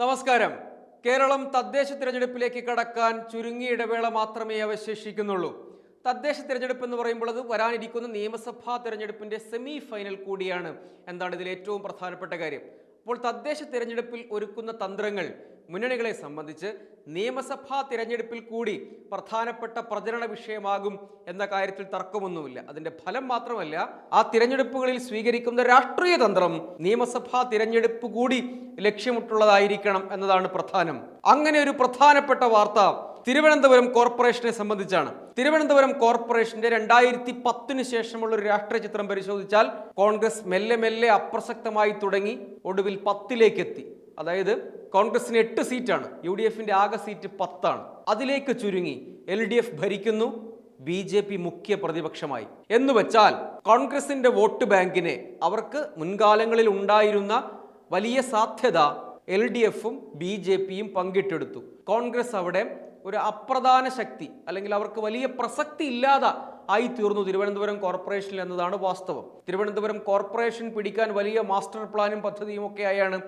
നമസ്കാരം. കേരളം തദ്ദേശ തിരഞ്ഞെടുപ്പിലേക്ക് കടക്കാൻ ചുരുങ്ങിയ ഇടവേള മാത്രമേ അവശേഷിക്കുന്നുള്ളൂ. തദ്ദേശ തിരഞ്ഞെടുപ്പ് എന്ന് പറയുമ്പോൾ അത് വരാനിരിക്കുന്ന നിയമസഭാ തിരഞ്ഞെടുപ്പിന്റെ സെമി ഫൈനൽ കൂടിയാണ്. എന്താണ് ഇതിൽ ഏറ്റവും പ്രധാനപ്പെട്ട കാര്യം? അപ്പോൾ തദ്ദേശ തിരഞ്ഞെടുപ്പിൽ ഒരുക്കുന്ന തന്ത്രങ്ങൾ മുന്നണികളെ സംബന്ധിച്ച് നിയമസഭാ തിരഞ്ഞെടുപ്പിൽ കൂടി പ്രധാനപ്പെട്ട പ്രചരണ വിഷയമാകും എന്ന കാര്യത്തിൽ തർക്കമൊന്നുമില്ല. അതിന്റെ ഫലം മാത്രമല്ല ആ തിരഞ്ഞെടുപ്പുകളിൽ സ്വീകരിക്കുന്ന രാഷ്ട്രീയ തന്ത്രം നിയമസഭാ തിരഞ്ഞെടുപ്പ് കൂടി ലക്ഷ്യമിട്ടുള്ളതായിരിക്കണം എന്നതാണ് പ്രധാനം. അങ്ങനെ ഒരു പ്രധാനപ്പെട്ട വാർത്ത തിരുവനന്തപുരം കോർപ്പറേഷനെ സംബന്ധിച്ചാണ്. തിരുവനന്തപുരം കോർപ്പറേഷന്റെ രണ്ടായിരത്തി പത്തിന് ശേഷമുള്ള ഒരു രാഷ്ട്രീയ ചിത്രം പരിശോധിച്ചാൽ കോൺഗ്രസ് മെല്ലെ മെല്ലെ അപ്രസക്തമായി തുടങ്ങി ഒടുവിൽ പത്തിലേക്ക് എത്തി അതായത് കോൺഗ്രസിന് എട്ട് സീറ്റാണ് യു ഡി എഫിന്റെ ആകെ സീറ്റ് പത്താണ്. അതിലേക്ക് ചുരുങ്ങി എൽ ഡി എഫ് ഭരിക്കുന്നു ബി ജെ പി മുഖ്യ പ്രതിപക്ഷമായി. എന്ന് വെച്ചാൽ കോൺഗ്രസിന്റെ വോട്ട് ബാങ്കിനെ അവർക്ക് മുൻകാലങ്ങളിൽ ഉണ്ടായിരുന്ന വലിയ സാധ്യത എൽ ഡി എഫും ബി ജെ പിയും പങ്കിട്ടെടുത്തു. കോൺഗ്രസ് അവിടെ ഒരു അപ്രധാന ശക്തി അല്ലെങ്കിൽ അവർക്ക് വലിയ പ്രസക്തി ഇല്ലാതെ ആയി തീർന്നു തിരുവനന്തപുരം കോർപ്പറേഷനിൽ എന്നതാണ് വാസ്തവം. തിരുവനന്തപുരം കോർപ്പറേഷൻ പിടിക്കാൻ വലിയ മാസ്റ്റർ പ്ലാനും പദ്ധതിയും ഒക്കെ ആയാണ്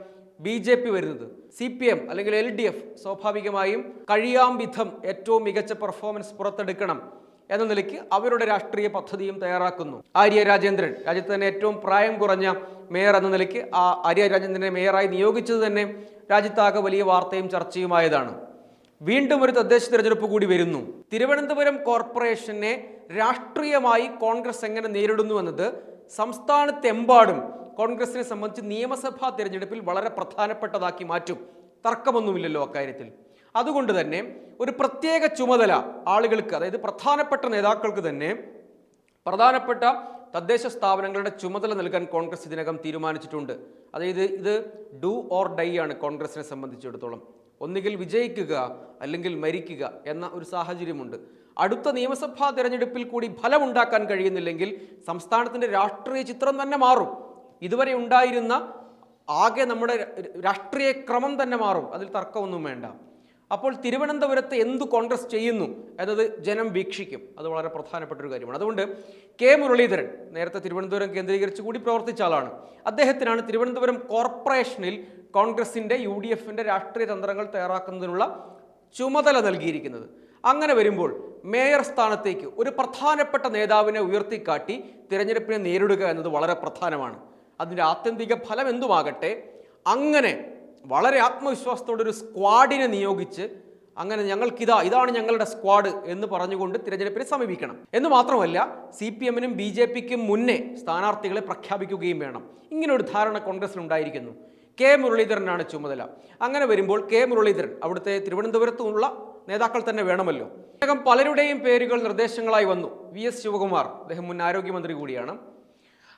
ബി ജെ പി വരുന്നത്. സി പി എം അല്ലെങ്കിൽ എൽ ഡി എഫ് സ്വാഭാവികമായും കഴിയാം വിധം ഏറ്റവും മികച്ച പെർഫോമൻസ് പുറത്തെടുക്കണം എന്ന നിലയ്ക്ക് അവരുടെ രാഷ്ട്രീയ പദ്ധതിയും തയ്യാറാക്കുന്നു. ആര്യ രാജേന്ദ്രൻ രാജ്യത്ത് തന്നെ ഏറ്റവും പ്രായം കുറഞ്ഞ മേയർ എന്ന നിലയ്ക്ക് ആ ആര്യ രാജേന്ദ്രനെ മേയറായി നിയോഗിച്ചത് തന്നെ രാജ്യത്താകെ വലിയ വാർത്തയും ചർച്ചയുമായതാണ്. വീണ്ടും ഒരു തദ്ദേശ തിരഞ്ഞെടുപ്പ് കൂടി വരുന്നു. തിരുവനന്തപുരം കോർപ്പറേഷനെ രാഷ്ട്രീയമായി കോൺഗ്രസ് എങ്ങനെ നേരിടുന്നു എന്നത് സംസ്ഥാനത്തെമ്പാടും കോൺഗ്രസിനെ സംബന്ധിച്ച് നിയമസഭാ തിരഞ്ഞെടുപ്പിൽ വളരെ പ്രധാനപ്പെട്ടതാക്കി മാറ്റും. തർക്കമൊന്നുമില്ലല്ലോ അക്കാര്യത്തിൽ. അതുകൊണ്ട് തന്നെ ഒരു പ്രത്യേക ചുമതല ആളുകൾക്ക് അതായത് പ്രധാനപ്പെട്ട നേതാക്കൾക്ക് തന്നെ പ്രധാനപ്പെട്ട തദ്ദേശ സ്ഥാപനങ്ങളുടെ ചുമതല നൽകാൻ കോൺഗ്രസ് ഇതിനകം തീരുമാനിച്ചിട്ടുണ്ട്. അതായത് ഇത് ഡു ഓർ ഡൈ ആണ് കോൺഗ്രസിനെ സംബന്ധിച്ചിടത്തോളം. ഒന്നുകിൽ വിജയിക്കുക അല്ലെങ്കിൽ മരിക്കുക എന്ന ഒരു സാഹചര്യമുണ്ട്. അടുത്ത നിയമസഭാ തിരഞ്ഞെടുപ്പിൽ കൂടി ഫലമുണ്ടാക്കാൻ കഴിയുന്നില്ലെങ്കിൽ സംസ്ഥാനത്തിന്റെ രാഷ്ട്രീയ ചിത്രം തന്നെ മാറും. ഇതുവരെ ഉണ്ടായിരുന്ന ആകെ നമ്മുടെ രാഷ്ട്രീയ ക്രമം തന്നെ മാറും. അതിൽ തർക്കമൊന്നും വേണ്ട. അപ്പോൾ തിരുവനന്തപുരത്ത് എന്തു കോൺഗ്രസ് ചെയ്യുന്നു എന്നത് ജനം വീക്ഷിക്കും. അത് വളരെ പ്രധാനപ്പെട്ട ഒരു കാര്യമാണ്. അതുകൊണ്ട് കെ മുരളീധരൻ നേരത്തെ തിരുവനന്തപുരം കേന്ദ്രീകരിച്ച് കൂടി പ്രവർത്തിച്ച ആളാണ്. അദ്ദേഹത്തിനാണ് തിരുവനന്തപുരം കോർപ്പറേഷനിൽ കോൺഗ്രസിന്റെ യു ഡി എഫിന്റെ രാഷ്ട്രീയ തന്ത്രങ്ങൾ തയ്യാറാക്കുന്നതിനുള്ള ചുമതല നൽകിയിരിക്കുന്നത്. അങ്ങനെ വരുമ്പോൾ മേയർ സ്ഥാനത്തേക്ക് ഒരു പ്രധാനപ്പെട്ട നേതാവിനെ ഉയർത്തിക്കാട്ടി തിരഞ്ഞെടുപ്പിനെ നേരിടുക എന്നത് വളരെ പ്രധാനമാണ്. അതിന്റെ ആത്യന്തിക ഫലം എന്തുമാകട്ടെ? അങ്ങനെ വളരെ ആത്മവിശ്വാസത്തോടെ ഒരു സ്ക്വാഡിനെ നിയോഗിച്ച് അങ്ങനെ ഞങ്ങൾക്കിതാ ഇതാണ് ഞങ്ങളുടെ സ്ക്വാഡ് എന്ന് പറഞ്ഞുകൊണ്ട് തിരഞ്ഞെടുപ്പിനെ സമീപിക്കണം. എന്ന് മാത്രമല്ല സി പി എമ്മിനും ബി ജെ പിക്കും മുന്നേ സ്ഥാനാർത്ഥികളെ പ്രഖ്യാപിക്കുകയും വേണം. ഇങ്ങനെ ഒരു ധാരണ കോൺഗ്രസിനുണ്ടായിരിക്കുന്നു കെ മുരളീധരനാണ് ചുമതല. അങ്ങനെ വരുമ്പോൾ കെ മുരളീധരൻ അവിടുത്തെ തിരുവനന്തപുരത്തുള്ള നേതാക്കൾ തന്നെ വേണമല്ലോ. അദ്ദേഹം പലരുടെയും പേരുകൾ നിർദ്ദേശങ്ങളായി വന്നു. വി എസ് ശിവകുമാർ അദ്ദേഹം മുൻ ആരോഗ്യമന്ത്രി കൂടിയാണ്.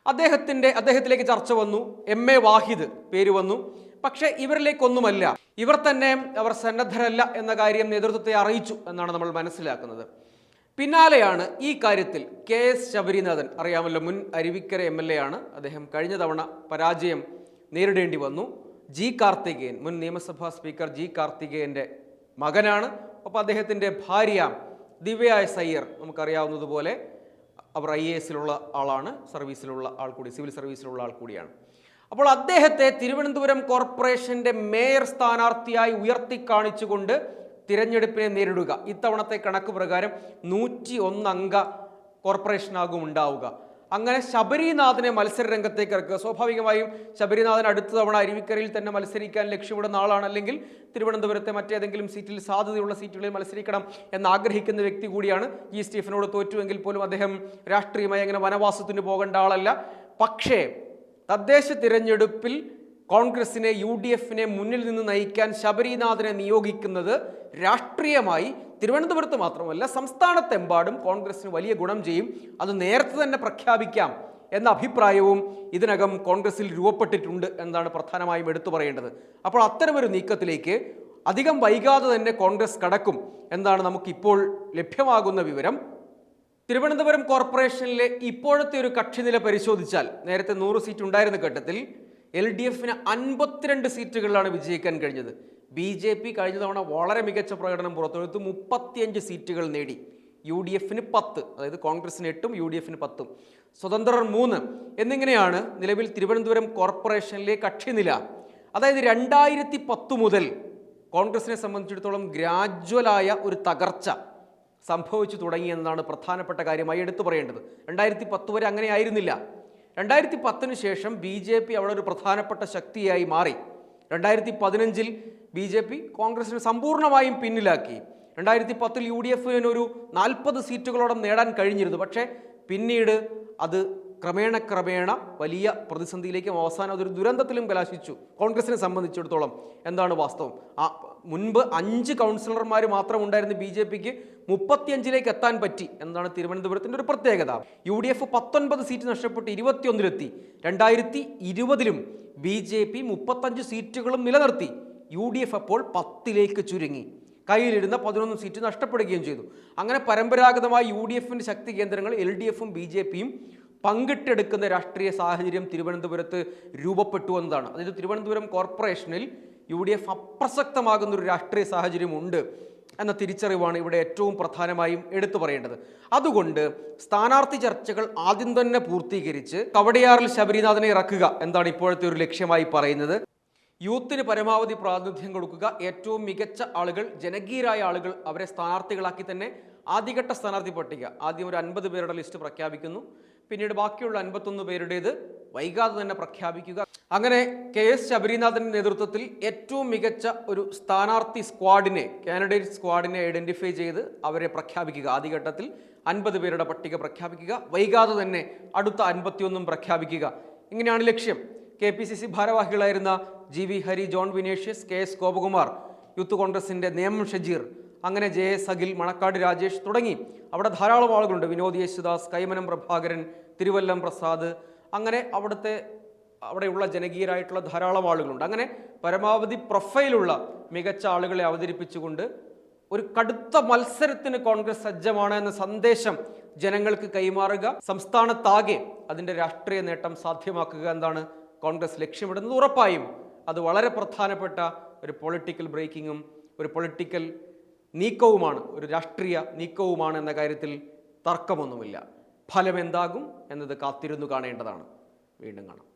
അദ്ദേഹത്തിന്റെ അദ്ദേഹത്തിലേക്ക് ചർച്ച വന്നു. എം എ വാഹിദ് പേര് വന്നു. പക്ഷേ ഇവരിലേക്കൊന്നുമല്ല. ഇവർ തന്നെ അവർ സന്നദ്ധരല്ല എന്ന കാര്യം നേതൃത്വത്തെ അറിയിച്ചു എന്നാണ് നമ്മൾ മനസ്സിലാക്കുന്നത്. പിന്നാലെയാണ് ഈ കാര്യത്തിൽ കെ എസ് ശബരിനാഥൻ അറിയാമല്ലോ മുൻ അരുവിക്കര എം എൽ എ ആണ്. അദ്ദേഹം കഴിഞ്ഞ തവണ പരാജയം നേരിടേണ്ടി വന്നു. ജി കാർത്തികേയൻ മുൻ നിയമസഭാ സ്പീക്കർ ജി കാർത്തികേയന്റെ മകനാണ്. അപ്പോൾ അദ്ദേഹത്തിന്റെ ഭാര്യ ദിവ്യായ സയ്യർ നമുക്കറിയാവുന്നതുപോലെ അവർ ഐ എ എസിലുള്ള ആളാണ് സർവീസിലുള്ള ആൾ കൂടി സിവിൽ സർവീസിലുള്ള ആൾ കൂടിയാണ്. അപ്പോൾ അദ്ദേഹത്തെ തിരുവനന്തപുരം കോർപ്പറേഷന്റെ മേയർ സ്ഥാനാർത്ഥിയായി ഉയർത്തിക്കാണിച്ചുകൊണ്ട് തിരഞ്ഞെടുപ്പിനെ നേരിടുക. ഇത്തവണത്തെ കണക്ക് പ്രകാരം നൂറ്റി ഒന്നംഗ കോർപ്പറേഷനാകും ഉണ്ടാവുക. അങ്ങനെ ശബരിനാഥനെ മത്സര രംഗത്തേക്ക് ഇറക്കുക. സ്വാഭാവികമായും ശബരിനാഥൻ അടുത്ത തവണ അരുവിക്കരയിൽ തന്നെ മത്സരിക്കാൻ ലക്ഷ്യമിടുന്ന ആളാണ്. അല്ലെങ്കിൽ തിരുവനന്തപുരത്തെ മറ്റേതെങ്കിലും സീറ്റിൽ സാധ്യതയുള്ള സീറ്റുകളിൽ മത്സരിക്കണം എന്ന് ആഗ്രഹിക്കുന്ന വ്യക്തി കൂടിയാണ് ഈ സ്റ്റീഫനോട് തോറ്റുവെങ്കിൽ പോലും അദ്ദേഹം രാഷ്ട്രീയമായി അങ്ങനെ വനവാസത്തിന് പോകേണ്ട ആളല്ല. പക്ഷേ തദ്ദേശ തിരഞ്ഞെടുപ്പിൽ കോൺഗ്രസിനെ യു ഡി എഫിനെ മുന്നിൽ നിന്ന് നയിക്കാൻ ശബരിനാഥനെ നിയോഗിക്കുന്നത് രാഷ്ട്രീയമായി തിരുവനന്തപുരത്ത് മാത്രമല്ല സംസ്ഥാനത്തെമ്പാടും കോൺഗ്രസിന് വലിയ ഗുണം ചെയ്യും. അത് നേരത്തെ തന്നെ പ്രഖ്യാപിക്കാം എന്ന അഭിപ്രായവും ഇതിനകം കോൺഗ്രസിൽ രൂപപ്പെട്ടിട്ടുണ്ട് എന്നാണ് പ്രധാനമായും എടുത്തു പറയേണ്ടത്. അപ്പോൾ അത്തരമൊരു നീക്കത്തിലേക്ക് അധികം വൈകാതെ തന്നെ കോൺഗ്രസ് കടക്കും എന്നാണ് നമുക്കിപ്പോൾ ലഭ്യമാകുന്ന വിവരം. തിരുവനന്തപുരം കോർപ്പറേഷനിലെ ഇപ്പോഴത്തെ ഒരു കക്ഷിനില പരിശോധിച്ചാൽ നേരത്തെ നൂറ് സീറ്റ് ഉണ്ടായിരുന്ന ഘട്ടത്തിൽ എൽ ഡി എഫിന് അൻപത്തിരണ്ട് സീറ്റുകളിലാണ് വിജയിക്കാൻ കഴിഞ്ഞത്. ബി ജെ പി കഴിഞ്ഞ തവണ വളരെ മികച്ച പ്രകടനം പുറത്തെടുത്ത്. മുപ്പത്തിയഞ്ച് സീറ്റുകൾ നേടി. യു ഡി എഫിന് പത്ത് അതായത് കോൺഗ്രസിന് എട്ടും യു ഡി എഫിന് പത്തും. സ്വതന്ത്രർ മൂന്ന്. എന്നിങ്ങനെയാണ് നിലവിൽ തിരുവനന്തപുരം കോർപ്പറേഷനിലെ കക്ഷിനില. അതായത് രണ്ടായിരത്തി പത്ത് മുതൽ കോൺഗ്രസിനെ സംബന്ധിച്ചിടത്തോളം ഗ്രാജ്വലായ ഒരു തകർച്ച സംഭവിച്ചു തുടങ്ങിയെന്നാണ് പ്രധാനപ്പെട്ട കാര്യമായി എടുത്തു പറയേണ്ടത്. രണ്ടായിരത്തി പത്ത് വരെ അങ്ങനെ ആയിരുന്നില്ല. രണ്ടായിരത്തി പത്തിന് ശേഷം ബി ജെ പി അവിടെ ഒരു പ്രധാനപ്പെട്ട ശക്തിയായി മാറി. രണ്ടായിരത്തി പതിനഞ്ചിൽ ബി ജെ പി കോൺഗ്രസിനെ സമ്പൂർണമായും പിന്നിലാക്കി. രണ്ടായിരത്തി പത്തിൽ യു ഡി എഫിനൊരു നാൽപ്പത് സീറ്റുകളോടെ നേടാൻ കഴിഞ്ഞിരുന്നു. പക്ഷേ പിന്നീട് അത് ക്രമേണ ക്രമേണ വലിയ പ്രതിസന്ധിയിലേക്കും അവസാനം അതൊരു ദുരന്തത്തിലും കലാശിച്ചു കോൺഗ്രസിനെ സംബന്ധിച്ചിടത്തോളം. എന്താണ് വാസ്തവം? ആ മുൻപ് അഞ്ച് കൗൺസിലർമാർ മാത്രം ഉണ്ടായിരുന്ന ബി ജെ പിക്ക് മുപ്പത്തിയഞ്ചിലേക്ക് എത്താൻ പറ്റി എന്നതാണ് തിരുവനന്തപുരത്തിന്റെ ഒരു പ്രത്യേകത. യു ഡി എഫ് പത്തൊൻപത് സീറ്റ് നഷ്ടപ്പെട്ട് ഇരുപത്തിയൊന്നിലെത്തി. രണ്ടായിരത്തി ഇരുപതിലും ബി ജെ പി മുപ്പത്തഞ്ച് സീറ്റുകളും നിലനിർത്തി. യു ഡി എഫ് അപ്പോൾ പത്തിലേക്ക് ചുരുങ്ങി. കയ്യിലിരുന്ന പതിനൊന്ന് സീറ്റ് നഷ്ടപ്പെടുകയും ചെയ്തു. അങ്ങനെ പരമ്പരാഗതമായി യു ഡി എഫിന്റെ ശക്തി കേന്ദ്രങ്ങൾ എൽ ഡി എഫും ബി ജെ പിയും പങ്കിട്ടെടുക്കുന്ന രാഷ്ട്രീയ സാഹചര്യം തിരുവനന്തപുരത്ത് രൂപപ്പെട്ടു എന്നതാണ്. അതായത് തിരുവനന്തപുരം കോർപ്പറേഷനിൽ യു ഡി എഫ് അപ്രസക്തമാകുന്ന ഒരു രാഷ്ട്രീയ സാഹചര്യമുണ്ട് എന്ന തിരിച്ചറിവാണ് ഇവിടെ ഏറ്റവും പ്രധാനമായും എടുത്തു പറയേണ്ടത്. അതുകൊണ്ട് സ്ഥാനാർത്ഥി ചർച്ചകൾ ആദ്യം തന്നെ പൂർത്തീകരിച്ച് കവടിയാറിൽ ശബരിനാഥനെ ഇറക്കുക എന്താണ് ഇപ്പോഴത്തെ ഒരു ലക്ഷ്യമായി പറയുന്നത്. യൂത്തിന് പരമാവധി പ്രാതിനിധ്യം കൊടുക്കുക. ഏറ്റവും മികച്ച ആളുകൾ ജനകീയരായ ആളുകൾ അവരെ സ്ഥാനാർത്ഥികളാക്കി തന്നെ ആദ്യഘട്ട സ്ഥാനാർത്ഥി പട്ടിക. ആദ്യം ഒരു അൻപത് പേരുടെ ലിസ്റ്റ് പ്രഖ്യാപിക്കുന്നു. പിന്നീട് ബാക്കിയുള്ള അൻപത്തൊന്ന് പേരുടേത് വൈകാതെ തന്നെ പ്രഖ്യാപിക്കുക. അങ്ങനെ കെ എസ് ശബരിനാഥന്റെ നേതൃത്വത്തിൽ ഏറ്റവും മികച്ച ഒരു സ്ഥാനാർത്ഥി സ്ക്വാഡിനെ കാൻഡിഡേറ്റ് സ്ക്വാഡിനെ ഐഡന്റിഫൈ ചെയ്ത് അവരെ പ്രഖ്യാപിക്കുക. ആദ്യഘട്ടത്തിൽ അൻപത് പേരുടെ പട്ടിക പ്രഖ്യാപിക്കുക. വൈകാതെ തന്നെ അടുത്ത അൻപത്തിയൊന്നും പ്രഖ്യാപിക്കുക. ഇങ്ങനെയാണ് ലക്ഷ്യം. K P C C ഭാരവാഹികളായിരുന്ന G V Hari John Vinecious K S Gopakumar youth കോൺഗ്രസിന്റെ നേമം ഷജീർ അങ്ങനെ ജെ എസ് അഖിൽ മണക്കാട് രാജേഷ് തുടങ്ങി. അവിടെ ധാരാളം ആളുകളുണ്ട്. വിനോദ് യേശുദാസ് കൈമനം പ്രഭാകരൻ തിരുവല്ലം പ്രസാദ് അങ്ങനെ അവിടുത്തെ അവിടെയുള്ള ജനകീയരായിട്ടുള്ള ധാരാളം ആളുകളുണ്ട്. അങ്ങനെ പരമാവധി പ്രൊഫൈലുള്ള മികച്ച ആളുകളെ അവതരിപ്പിച്ചുകൊണ്ട് ഒരു കടുത്ത മത്സരത്തിന് കോൺഗ്രസ് സജ്ജമാണ് എന്ന സന്ദേശം ജനങ്ങൾക്ക് കൈമാറുക സംസ്ഥാനത്താകെ അതിന്റെ രാഷ്ട്രീയ നേട്ടം സാധ്യമാക്കുക എന്താണ് കോൺഗ്രസ് ലക്ഷ്യമിടുന്നത് ഉറപ്പായും അത് വളരെ പ്രധാനപ്പെട്ട ഒരു പൊളിറ്റിക്കൽ ബ്രേക്കിങ്ങും ഒരു പൊളിറ്റിക്കൽ നീക്കവുമാണ് ഒരു രാഷ്ട്രീയ നീക്കവുമാണ് എന്ന കാര്യത്തിൽ തർക്കമൊന്നുമില്ല. ഫലം എന്താകും എന്നത് കാത്തിരുന്നു കാണേണ്ടതാണ്. വീണ്ടും കാണാം.